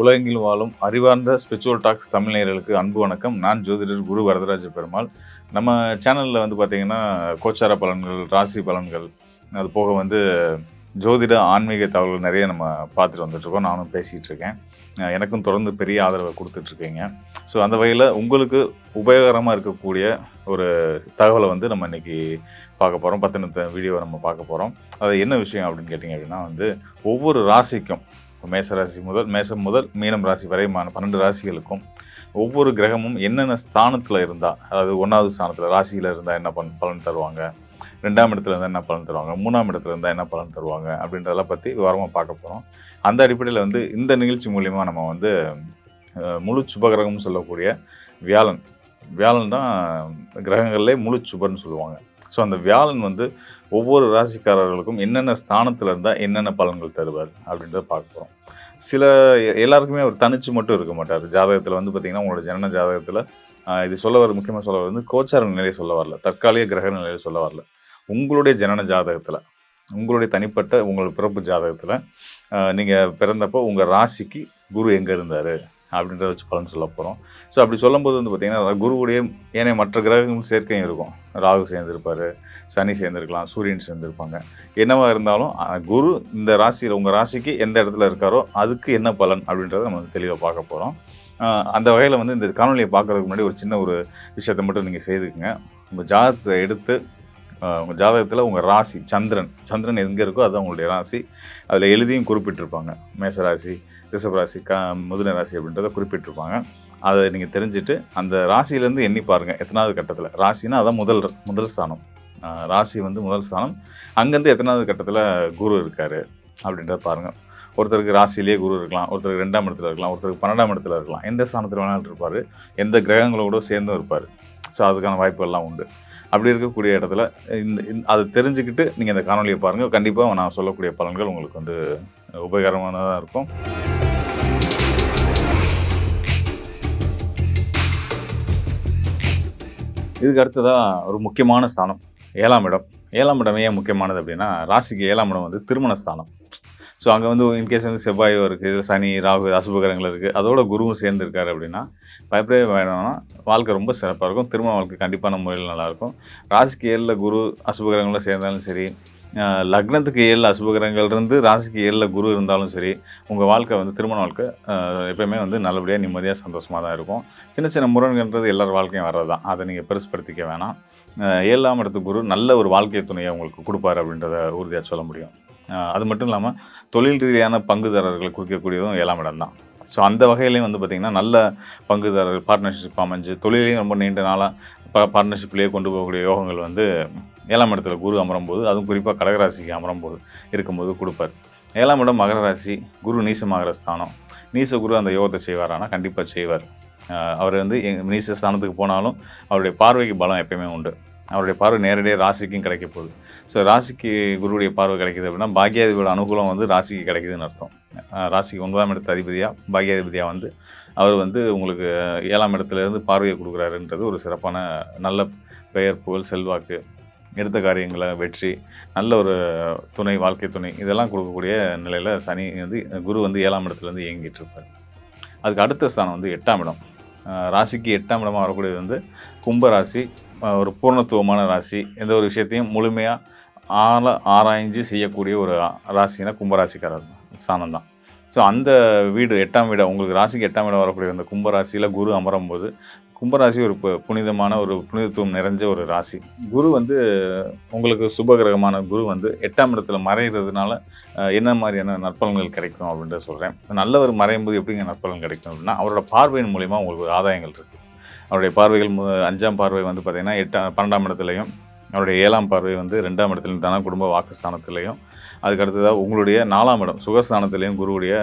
உலகெங்கில் வாழும் அறிவார்ந்த spiritual tax Tamil நேயர்களுக்கு அன்பு வணக்கம். நான் ஜோதிடர் குரு வரதராஜ பெருமாள். நம்ம சேனலில் வந்து பார்த்திங்கன்னா கோச்சார பலன்கள் ராசி பலன்கள் அது போக வந்து ஜோதிட ஆன்மீக தகவல்கள் நிறைய நம்ம பார்த்துட்டு வந்துட்டுருக்கோம் நானும் பேசிகிட்டு இருக்கேன். எனக்கும் தொடர்ந்து பெரிய ஆதரவை கொடுத்துட்ருக்கீங்க ஸோ அந்த வகையில் உங்களுக்கு உபயோகரமாக இருக்கக்கூடிய ஒரு தகவலை வந்து நம்ம இன்னைக்கு பார்க்க போகிறோம் பத்தினத்த வீடியோவை நம்ம பார்க்க போகிறோம் அது என்ன விஷயம் அப்படின்னு கேட்டிங்க அப்படின்னா வந்து ஒவ்வொரு ராசிக்கும் மேச ராசி முதல் மேசம் முதல் மீனம் ராசி வரையுமான பன்னெண்டு ராசிகளுக்கும் ஒவ்வொரு கிரகமும் என்னென்ன ஸ்தானத்தில் இருந்தால் அதாவது ஒன்றாவது ஸ்தானத்தில் ராசியில் இருந்தால் என்ன பலன் பலன் தருவாங்க? ரெண்டாம் இடத்துல இருந்தால் என்ன பலன் தருவாங்க? மூணாம் இடத்துல இருந்தால் என்ன பலன் தருவாங்க? அப்படின்றதெல்லாம் பற்றி விவரமாக பார்க்க போகிறோம் அந்த அடிப்படையில் வந்து இந்த நிகழ்ச்சி மூலிமா நம்ம வந்து முழு சுபகிரகம்னு சொல்லக்கூடிய வியாழன். வியாழன் தான் கிரகங்கள்லேயே முழு சுபர்னு சொல்லுவாங்க. ஸோ அந்த வியாழன் வந்து ஒவ்வொரு ராசிக்காரர்களுக்கும் என்னென்ன ஸ்தானத்தில் இருந்தால் என்னென்ன பலன்கள் தருவார் அப்படின்றத பார்க்க போகிறோம் சில எல்லாருக்குமே அவர் தனிச்சு மட்டும் இருக்க மாட்டார். ஜாதகத்தில் வந்து பார்த்தீங்கன்னா உங்களோட ஜனன ஜாதகத்தில் இது சொல்ல வர முக்கியமாக சொல்ல வர வந்து கோச்சார நிலையை சொல்ல வரல. தற்காலிக கிரக நிலையை சொல்ல வரல. உங்களுடைய ஜனன ஜாதகத்தில் உங்களுடைய தனிப்பட்ட உங்களோட பிறப்பு ஜாதகத்தில் நீங்கள் பிறந்தப்போ உங்கள் ராசிக்கு குரு எங்கே இருந்தார்? அப்படின்றத வச்சு பலன் சொல்ல போகிறோம் ஸோ அப்படி சொல்லும்போது வந்து பார்த்தீங்கன்னா குருவுடைய ஏனைய மற்ற கிரகங்கள் சேர்க்கையும் இருக்கும். ராகு சேர்ந்துருப்பார் சனி சேர்ந்துருக்கலாம் சூரியன் சேர்ந்திருப்பாங்க. என்னவாக இருந்தாலும் குரு இந்த ராசியில் உங்கள் ராசிக்கு எந்த இடத்துல இருக்காரோ அதுக்கு என்ன பலன் அப்படின்றத நம்ம தெளிவாக பார்க்க போகிறோம் அந்த வகையில் வந்து இந்த காணொலியை பார்க்கறதுக்கு முன்னாடி ஒரு சின்ன ஒரு விஷயத்தை மட்டும் நீங்கள் செய்துக்குங்க. உங்கள் ஜாதகத்தை எடுத்து உங்கள் ஜாதகத்தில் உங்கள் ராசி சந்திரன் சந்திரன் எங்கே இருக்கோ அதுதான் உங்களுடைய ராசி. அதில் எழுதியும் குறிப்பிட்டிருப்பாங்க. மேசராசி ரிஷபராசி க முதல ராசி அப்படின்றத குறிப்பிட்டிருப்பாங்க. அதை நீங்கள் தெரிஞ்சுட்டு அந்த ராசியிலேருந்து எண்ணி பாருங்கள் எத்தனாவது கட்டத்தில். ராசினா அதான் முதல் முதல் ஸ்தானம். ராசி வந்து முதல் ஸ்தானம். அங்கேருந்து எத்தனாவது கட்டத்தில் குரு இருக்கார் அப்படின்றத பாருங்கள் ஒருத்தருக்கு ராசியிலேயே குரு இருக்கலாம் ஒருத்தருக்கு ரெண்டாம் இடத்துல இருக்கலாம் ஒருத்தருக்கு பன்னெண்டாம் இடத்துல இருக்கலாம். எந்த ஸ்தானத்தில் வேணாலும் இருப்பார். எந்த கிரகங்களோட சேர்ந்தும் இருப்பார். ஸோ அதுக்கான வாய்ப்புகள்லாம் உண்டு. அப்படி இருக்கக்கூடிய இடத்துல இந்த இந்த- அதை தெரிஞ்சுக்கிட்டு நீங்கள் இந்த காணொலியை பாருங்கள் கண்டிப்பாக நான் சொல்லக்கூடிய பலன்கள் உங்களுக்கு வந்து உபயோகரமானதாக இருக்கும். இதுக்கு அடுத்ததாக ஒரு முக்கியமான ஸ்தானம் ஏழாம் இடம். ஏழாம் இடம் ஏன் முக்கியமானது அப்படின்னா ராசிக்கு ஏழாம் இடம் வந்து திருமண ஸ்தானம். ஸோ அங்கே வந்து இன்கேஸ் வந்து செவ்வாயும் இருக்குது சனி ராகு அசுபகரங்கள் இருக்குது அதோட குருவும் சேர்ந்துருக்காரு அப்படின்னா பயப்படவே வேணும்னா வாழ்க்கை ரொம்ப சிறப்பாக இருக்கும். திருமண வாழ்க்கை கண்டிப்பான முறையில் நல்லாயிருக்கும் ராசிக்கு ஏழில் குரு அசுபகரங்களும் சேர்ந்தாலும் சரி லக்னத்துக்கு ஏழில் அசுபகிரகங்கள் இருந்து ராசிக்கு ஏழில் குரு இருந்தாலும் சரி உங்கள் வாழ்க்கை வந்து திருமண வாழ்க்கை எப்போயுமே எப்பயுமே வந்து நல்லபடியாக நிம்மதியாக சந்தோஷமாக தான் இருக்கும். சின்ன சின்ன முரண்கன்றது எல்லார் வாழ்க்கையும் வர்றது தான் அதை நீங்கள் பெருசுப்படுத்திக்க வேணாம். ஏழாம் இடத்து குரு நல்ல ஒரு வாழ்க்கை துணையை உங்களுக்கு கொடுப்பாரு அப்படின்றத உறுதியாக சொல்ல முடியும். அது மட்டும் இல்லாமல் தொழில் ரீதியான பங்குதாரர்களை குறிக்கக்கூடியதும் ஏழாம் இடம் தான் ஸோ அந்த வகையிலையும் வந்து பார்த்திங்கன்னா நல்ல பங்குதாரர்கள் பார்ட்னர்ஷிப் அமைஞ்சு தொழிலையும் ரொம்ப நீண்ட நாளாக ப பார்ட்னர்ஷிப்லேயே கொண்டு போகக்கூடிய யோகங்கள் வந்து ஏழாம் இடத்துல குரு அமரும் போது அதுவும் குறிப்பாக கடகராசிக்கு அமரும் போது இருக்கும்போது கொடுப்பார். ஏழாம் இடம் மகர ராசி குரு நீசமாகற ஸ்தானம். நீச குரு அந்த யோகத்தை செய்வாரானா? கண்டிப்பாக செய்வார். அவர் வந்து எங் நீச ஸ்தானத்துக்கு போனாலும் அவருடைய பார்வைக்கு பலம் எப்பயுமே உண்டு. அவருடைய பார்வை நேரடியாக ராசிக்கும் கிடைக்க போகுது. ஸோ ராசிக்கு குருவுடைய பார்வை கிடைக்குது அப்படின்னா பாக்யாதிபதியோட அனுகூலம் வந்து ராசிக்கு கிடைக்குதுன்னு அர்த்தம். ராசிக்கு ஒன்பதாம் இடத்து அதிபதியாக பாக்யாதிபதியாக வந்து அவர் வந்து உங்களுக்கு ஏழாம் இடத்துலேருந்து பார்வையை கொடுக்குறாருன்றது ஒரு சிறப்பான நல்ல பெயர் புகழ் செல்வாக்கு. எடுத்த காரியங்களை வெற்றி நல்ல ஒரு துணை வாழ்க்கை துணை இதெல்லாம் கொடுக்கக்கூடிய நிலையில் சனி வந்து குரு வந்து ஏழாம் இடத்துலேருந்து இயங்கிட்டு இருப்பார். அதுக்கு அடுத்த ஸ்தானம் வந்து எட்டாம் இடம். ராசிக்கு எட்டாம் இடமாக வரக்கூடியது வந்து கும்ப ராசி ஒரு பூர்ணத்துவமான ராசி எந்த ஒரு விஷயத்தையும் முழுமையாக ஆள ஆராய்ஞ்சு செய்யக்கூடிய ஒரு ராசினா கும்பராசிக்காரர் ஸ்தானம் தான். ஸோ அந்த வீடு எட்டாம் வீடு உங்களுக்கு ராசிக்கு எட்டாம் இடம் வரக்கூடிய அந்த கும்பராசியில் குரு அமரும் போது கும்பராசி ஒரு பு- புனிதமான ஒரு புனிதத்துவம் நிறைஞ்ச ஒரு ராசி. குரு வந்து உங்களுக்கு சுபகிரகமான குரு வந்து எட்டாம் இடத்துல மறைகிறதுனால என்ன மாதிரியான நற்பலன்கள் கிடைக்கும் அப்படின்றத சொல்கிறேன் நல்லவர் மறையும் போது எப்படிங்க நற்பலன் கிடைக்கும் அப்படின்னா அவரோட பார்வையின் மூலிமா உங்களுக்கு ஆதாயங்கள் இருக்குது அவருடைய பார்வைகள் அஞ்சாம் பார்வை வந்து பார்த்திங்கன்னா எட்டாம் பன்னெண்டாம் இடத்துலையும் அவருடைய ஏழாம் பார்வை வந்து ரெண்டாம் இடத்துலையும் தான குடும்ப வாக்குஸ்தானத்துலையும். அதுக்கு அடுத்ததாக உங்களுடைய நாலாம் இடம் சுகஸ்தானத்துலேயும் குருவுடைய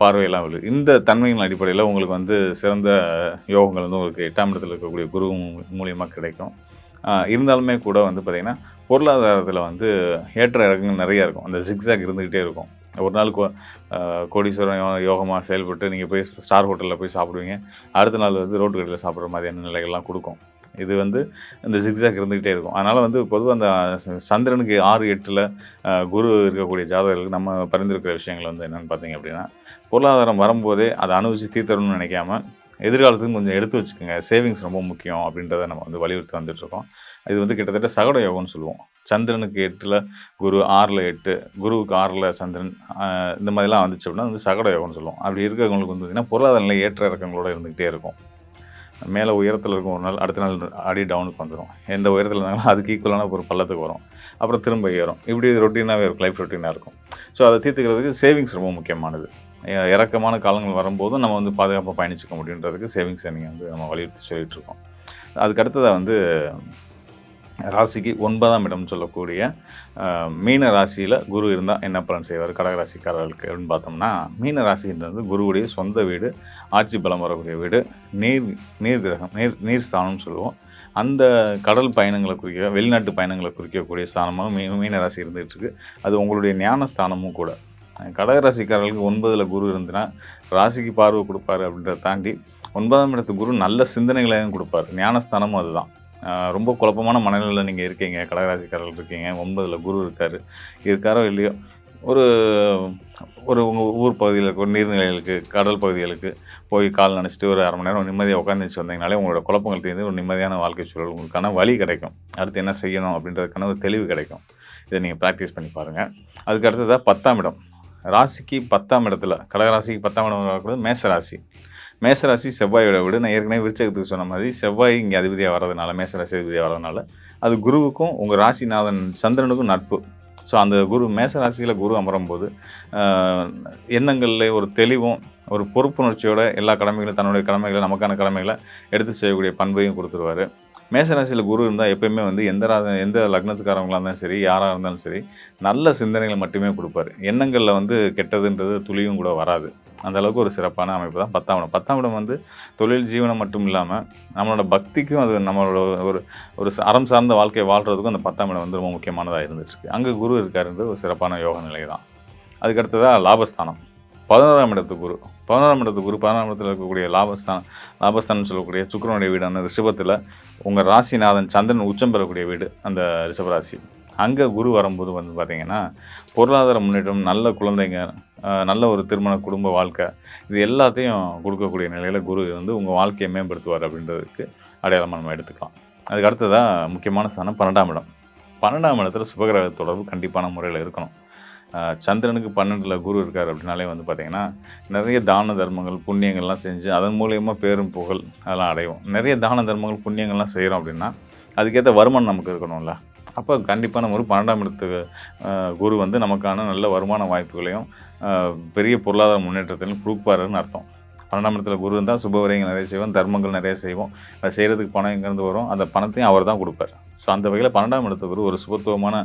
பார்வையெல்லாம் விழுது இந்த தன்மையின் அடிப்படையில் உங்களுக்கு வந்து சிறந்த யோகங்கள் வந்து உங்களுக்கு எட்டாம் இடத்துல இருக்கக்கூடிய குரு மூலியமாக கிடைக்கும். இருந்தாலுமே கூட வந்து பார்த்திங்கன்னா பொருளாதாரத்தில் வந்து ஏற்ற இறக்கங்கள் நிறைய இருக்கும். அந்த ஜிக்ஸாக் இருந்துக்கிட்டே இருக்கும். ஒரு நாள் கோ கோடீஸ்வரன் யோகமாக செயல்பட்டு நீங்கள் போய் ஸ்டார் ஹோட்டலில் போய் சாப்பிடுவீங்க. அடுத்த நாள் வந்து ரோட்டு கடையில் சாப்பிட்ற மாதிரியான நிலைகள்லாம் கொடுக்கும். இது வந்து இந்த சிக்ஸாக் இருந்துக்கிட்டே இருக்கும். அதனால் வந்து பொதுவாக அந்த சந்திரனுக்கு ஆறு எட்டில் குரு இருக்கக்கூடிய ஜாதகர்களுக்கு நம்ம பரிந்துரைக்கிற விஷயங்கள் வந்து என்னென்னு பார்த்தீங்க அப்படின்னா பொருளாதாரம் வரும்போதே அதை அனுபவிச்சு தீர்த்தரணும்னு நினைக்காம எதிர்காலத்துக்கும் கொஞ்சம் எடுத்து வச்சுக்கோங்க. சேவிங்ஸ் ரொம்ப முக்கியம் அப்படின்றத நம்ம வந்து வலியுறுத்தி வந்துட்டுருக்கோம் இது வந்து கிட்டத்தட்ட சகட யோகம்னு சொல்லுவோம். சந்திரனுக்கு எட்டில் குரு ஆறில் எட்டு குருவுக்கு ஆறில் சந்திரன் இந்த மாதிரிலாம் வந்துச்சு அப்படின்னா வந்து சகட யோகம்னு சொல்லுவோம். அப்படி இருக்கிறவங்களுக்கு வந்து பார்த்திங்கன்னா பொருளாதார நிலை ஏற்ற இறக்கங்களோட இருந்துக்கிட்டே இருக்கும். மேலே உயரத்தில் இருக்கும் ஒரு நாள் அடுத்த நாள் அடி டவுனுக்கு வந்துடும் எந்த உயரத்தில் இருந்தாலும் அதுக்கு ஈக்குவலான ஒரு பள்ளத்துக்கு வரும். அப்புறம் திரும்ப ஏறும். இப்படி ரொட்டீனாகவே இருக்கும் லைஃப் ரொட்டீனாக இருக்கும். ஸோ அதை தீர்த்துக்கிறதுக்கு சேவிங்ஸ் ரொம்ப முக்கியமானது. இறக்கமான காலங்கள் வரும்போதும் நம்ம வந்து பாதுகாப்பாக பயணிச்சுக்க முடியுன்றதுக்கு சேவிங்ஸை நீங்கள் வந்து நம்ம வலியுறுத்தி சொல்லிகிட்ருக்கோம் அதுக்கடுத்ததாக அதுக்கு அடுத்ததாக வந்து ராசிக்கு ஒன்பதாம் இடம் சொல்லக்கூடிய மீன ராசியில் குரு இருந்தால் என்ன பலன் செய்வார்? கடகராசிக்காரர்களுக்கு அப்படின்னு பார்த்தோம்னா மீன ராசின்றது குருவுடைய சொந்த வீடு ஆட்சி பலம் வரக்கூடிய வீடு நீர் நீர் கிரகம் நீர் நீர் ஸ்தானம்னு சொல்லுவோம். அந்த கடல் பயணங்களை குறிக்க வெளிநாட்டு பயணங்களை குறிக்கக்கூடிய ஸ்தானமாக மீ மீன ராசி இருந்துகிட்ருக்கு. அது உங்களுடைய ஞான ஸ்தானமும் கூட கடகராசிக்காரர்களுக்கு ஒன்பதில் குரு இருந்துன்னா ராசிக்கு பார்வை கொடுப்பாரு அப்படின்றத தாண்டி ஒன்பதாம் இடத்து குரு நல்ல சிந்தனைகளையும் கொடுப்பார். ஞானஸ்தானமும் அதுதான். ரொம்ப குழப்பமான மனநிலையில் நீங்கள் இருக்கீங்க. கடகராசிக்காரர்கள் இருக்கீங்க. ஒன்பதில் குரு இருக்கார். இருக்காரோ இல்லையோ? ஒரு ஒரு உங்கள் ஊர் பகுதியில் இருக்க ஒரு நீர்நிலைகளுக்கு கடல் பகுதிகளுக்கு போய் கால் நினச்சிட்டு ஒரு அரை மணி நேரம் நிம்மதியாக உட்காந்துச்சு வந்தீங்கனாலே உங்களோட குழப்பங்கள் தீர்ந்து ஒரு நிம்மதியான வாழ்க்கை சூழல் உங்களுக்கான வழி கிடைக்கும். அடுத்து என்ன செய்யணும் அப்படின்றதுக்கான ஒரு தெளிவு கிடைக்கும். இதை நீங்கள் ப்ராக்டிஸ் பண்ணி பாருங்கள் அதுக்கு அடுத்ததாக பத்தாம் இடம். ராசிக்கு பத்தாம் இடத்துல கடகராசிக்கு பத்தாம் இடம் மேச ராசி மேசராசி செவ்வாயோட விட நான் ஏற்கனவே விருச்சகத்துக்கு சொன்ன மாதிரி செவ்வாய் இங்கே அதிபதியாக வர்றதுனால மேசராசி அதிபதியாக வர்றதுனால அது குருவுக்கும் உங்கள் ராசிநாதன் சந்திரனுக்கும் நட்பு. ஸோ அந்த குரு மேச ராசியில் குரு அமரும் போது எண்ணங்களில் ஒரு தெளிவும் ஒரு பொறுப்புணர்ச்சியோட எல்லா கடமைகளும் தன்னுடைய கடமைகளை நமக்கான கடமைகளை எடுத்து செய்யக்கூடிய பண்பையும் கொடுத்துருவாரு. மேசராசியில் குரு இருந்தால் எப்பயுமே வந்து எந்த ராத எந்த லக்னத்துக்காரங்களாக இருந்தாலும் சரி யாராக இருந்தாலும் சரி நல்ல சிந்தனைகளை மட்டுமே கொடுப்பாரு. எண்ணங்களில் வந்து கெட்டதுன்றது துளியும் கூட வராது. அந்த அளவுக்கு ஒரு சிறப்பான அமைப்பு தான். பத்தாம் இடம். பத்தாம் இடம் வந்து தொழில் ஜீவனம் மட்டும் இல்லாமல் நம்மளோட பக்திக்கும் அது நம்மளோட ஒரு ஒரு அறம் சார்ந்த வாழ்க்கையை வாழ்கிறதுக்கும் அந்த பத்தாம் இடம் வந்து ரொம்ப முக்கியமானதாக இருந்துச்சு அங்கே குரு இருக்காருன்றது ஒரு சிறப்பான யோக நிலை தான். அதுக்கடுத்ததாக லாபஸ்தானம். பதினோராம் இடத்து குரு. பதினோராம் இடத்து குரு பதினோராம் இடத்துல இருக்கக்கூடிய லாபஸ்தானம் லாபஸ்தானம் சொல்லக்கூடிய சுக்கரனுடைய வீடான ரிஷபத்தில் உங்கள் ராசிநாதன் சந்திரன் உச்சம் பெறக்கூடிய வீடு அந்த ரிஷபராசி அங்கே குரு வரும்போது வந்து பார்த்திங்கன்னா பொருளாதார முன்னேற்றம் நல்ல குழந்தைங்க நல்ல ஒரு திருமண குடும்ப வாழ்க்கை இது எல்லாத்தையும் கொடுக்கக்கூடிய நிலையில் குரு வந்து உங்கள் வாழ்க்கையை மேம்படுத்துவார் அப்படின்றதுக்கு அடையாளமாக நம்ம எடுத்துக்கலாம். அதுக்கு அடுத்ததாக முக்கியமான ஸ்தானம் பன்னெண்டாம் இடம். பன்னெண்டாம் இடத்துல சுபகிரக தொடர்பு கண்டிப்பான முறையில் இருக்கணும். சந்திரனுக்கு பன்னெண்டில் குரு இருக்கார் அப்படின்னாலே வந்து பார்த்திங்கன்னா நிறைய தான தர்மங்கள் புண்ணியங்கள்லாம் செஞ்சு அதன் மூலயமா பேரும் புகழ் அதெல்லாம் அடைவோம். நிறைய தான தர்மங்கள் புண்ணியங்கள்லாம் செய்கிறோம் அப்படின்னா அதுக்கேற்ற வருமானம் நமக்கு இருக்கணும்ல. அப்போ கண்டிப்பாக நம்ம ஒரு பன்னெண்டாம் இடத்துக்கு குரு வந்து நமக்கான நல்ல வருமான வாய்ப்புகளையும் பெரிய பொருளாதார முன்னேற்றத்தையும் கொடுப்பாருன்னு அர்த்தம். பன்னெண்டாம் இடத்துல குரு இருந்தால் சுபவரியங்கள் நிறைய செய்வோம் தர்மங்கள் நிறைய செய்வோம். அதை செய்கிறதுக்கு பணம் எங்கேருந்து வரும்? அந்த பணத்தையும் அவர் தான் கொடுப்பார். ஸோ அந்த வகையில் பன்னெண்டாம் இடத்து குரு ஒரு சுபத்துவமான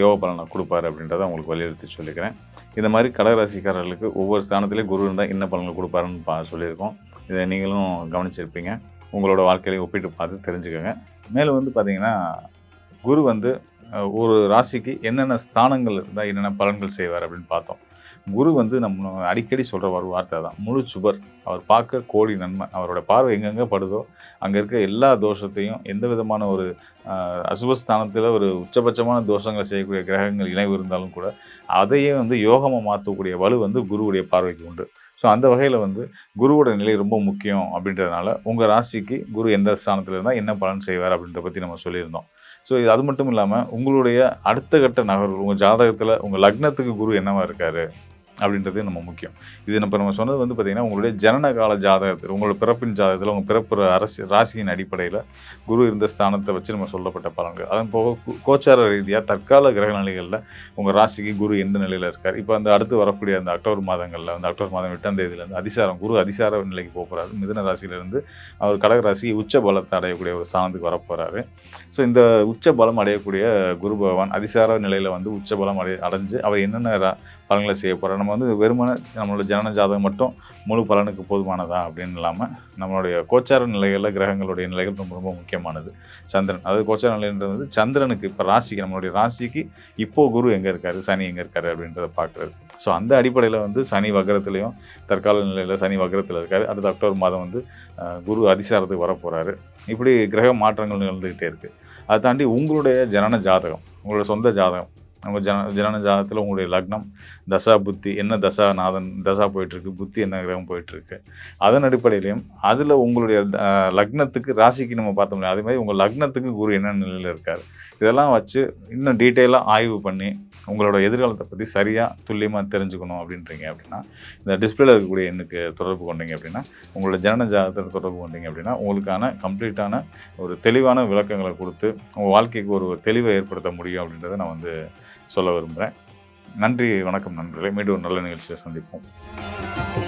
யோக பலனை கொடுப்பாரு அப்படின்றத உங்களுக்கு வலியுறுத்தி சொல்லிக்கிறேன். இந்த மாதிரி கடகராசிக்காரர்களுக்கு ஒவ்வொரு ஸ்தானத்திலையும் குரு இருந்தால் என்ன பலன்கள் கொடுப்பாருன்னு பா சொல்லியிருக்கோம். இதை நீங்களும் கவனிச்சிருப்பீங்க. உங்களோட வாழ்க்கையிலையும் ஒப்பிட்டு பார்த்து தெரிஞ்சுக்கோங்க. மேலும் வந்து பார்த்தீங்கன்னா குரு வந்து ஒரு ராசிக்கு என்னென்ன ஸ்தானங்கள் இருந்தால் என்னென்ன பலன்கள் செய்வார் அப்படின்னு பார்த்தோம். குரு வந்து நம்ம அடிக்கடி சொல்கிற ஒரு வார்த்தை தான். முழு சுபர் அவர் பார்க்க கோடி நன்மை. அவரோட பார்வை எங்கெங்கே படுதோ அங்கே இருக்க எல்லா தோஷத்தையும் எந்த விதமான ஒரு அசுபஸ்தானத்தில் ஒரு உச்சபட்சமான தோஷங்களை செய்யக்கூடிய கிரகங்கள் இணைவு இருந்தாலும் கூட அதையே வந்து யோகமாக மாற்றக்கூடிய வலு வந்து குருவுடைய பார்வைக்கு உண்டு. ஸோ அந்த வகையில் வந்து குருவோட நிலை ரொம்ப முக்கியம் அப்படின்றதுனால உங்கள் ராசிக்கு குரு எந்த ஸ்தானத்தில் இருந்தால் என்ன பலன் செய்வார் அப்படின்றத பற்றி நம்ம சொல்லியிருந்தோம். ஸோ இது அது மட்டும் இல்லாமல் உங்களுடைய அடுத்த கட்ட நகர்வு உங்கள் ஜாதகத்தில் உங்கள் லக்னத்துக்கு குரு என்னவா இருக்காரு? அப்படின்றது நம்ம முக்கியம். இது நம்ம நம்ம சொன்னது வந்து பார்த்திங்கன்னா உங்களுடைய ஜனன கால ஜாதகத்தில் உங்களோட பிறப்பின் ஜாதகத்தில் உங்கள் பிறப்பு அரசு ராசியின் அடிப்படையில் குரு இருந்த ஸ்தானத்தை வச்சு நம்ம சொல்லப்பட்ட பலன்கள். அதன் போக கோச்சார ரீதியாக தற்கால கிரக நிலைகளில் உங்கள் ராசிக்கு குரு எந்த நிலையில் இருக்கார்? இப்போ அந்த அடுத்து வரக்கூடிய அந்த அக்டோபர் மாதங்களில் அந்த அக்டோபர் மாதம் எட்டாம் தேதியிலேருந்து அதிசாரம் குரு அதிசார நிலைக்கு போக போகிறாரு மிதன ராசியிலேருந்து அவர் கடக ராசி உச்ச பலத்தை அடையக்கூடிய ஒரு ஸ்தானத்துக்கு வரப்போகிறாரு ஸோ இந்த உச்ச பலம் அடையக்கூடிய குரு பகவான் அதிசார நிலையில் வந்து உச்ச பலம் அடை அடைஞ்சு அவர் என்னென்ன ரா- பலன்களை செய்ய போகிறோம் நம்ம வந்து வெறுமனே நம்மளோட ஜனன ஜாதகம் மட்டும் முழு பலனுக்கு போதுமானதா அப்படின்னு இல்லாமல் நம்மளுடைய கோச்சார நிலைகளில் கிரகங்களுடைய நிலைகள் ரொம்ப ரொம்ப முக்கியமானது. சந்திரன் அதாவது கோச்சார நிலைன்றது சந்திரனுக்கு இப்போ ராசிக்கு நம்மளுடைய ராசிக்கு இப்போது குரு எங்கே இருக்காரு சனி எங்கே இருக்காரு அப்படின்றத பார்க்குறது ஸோ அந்த அடிப்படையில் வந்து சனி வக்கரத்துலேயும் தற்கால நிலையில் சனி வக்கரத்தில் இருக்காரு. அடுத்த அக்டோபர் மாதம் வந்து குரு அதிசாரத்துக்கு வரப்போகிறாரு இப்படி கிரக மாற்றங்கள் நிகழ்ந்துக்கிட்டே இருக்குது அதை தாண்டி உங்களுடைய ஜனன ஜாதகம் உங்களோட சொந்த ஜாதகம் உங்கள் ஜன ஜனன ஜாதகத்தில் உங்களுடைய லக்னம் தசா புத்தி என்ன தசா நாதன் தசா போயிட்டுருக்கு புத்தி என்ன கிரகம் போயிட்டுருக்கு அதன் அடிப்படையிலையும் அதில் உங்களுடைய லக்னத்துக்கு ராசிக்கு நம்ம பார்த்தோம்னா அதே மாதிரி உங்கள் லக்னத்துக்கு குரு என்ன நிலையில் இருக்கார் இதெல்லாம் வச்சு இன்னும் டீட்டெயிலாக ஆய்வு பண்ணி உங்களோட எதிர்காலத்தை பற்றி சரியாக துல்லியமாக தெரிஞ்சுக்கணும் அப்படின்றீங்க அப்படின்னா இந்த டிஸ்பிளேல இருக்கக்கூடிய எண்ணுக்கு தொடர்பு கொண்டீங்க அப்படின்னா உங்களோட ஜனன ஜாதகத்தில் தொடர்பு கொண்டீங்க அப்படின்னா உங்களுக்கான கம்ப்ளீட்டான ஒரு தெளிவான விளக்கங்களை கொடுத்து உங்கள் வாழ்க்கைக்கு ஒரு தெளிவை ஏற்படுத்த முடியும் அப்படின்றத நான் வந்து சொல்ல விரும்புகிறேன். நன்றி வணக்கம் நண்பர்களே. மீண்டும் ஒரு நல்ல நிகழ்ச்சியை சந்திப்போம்.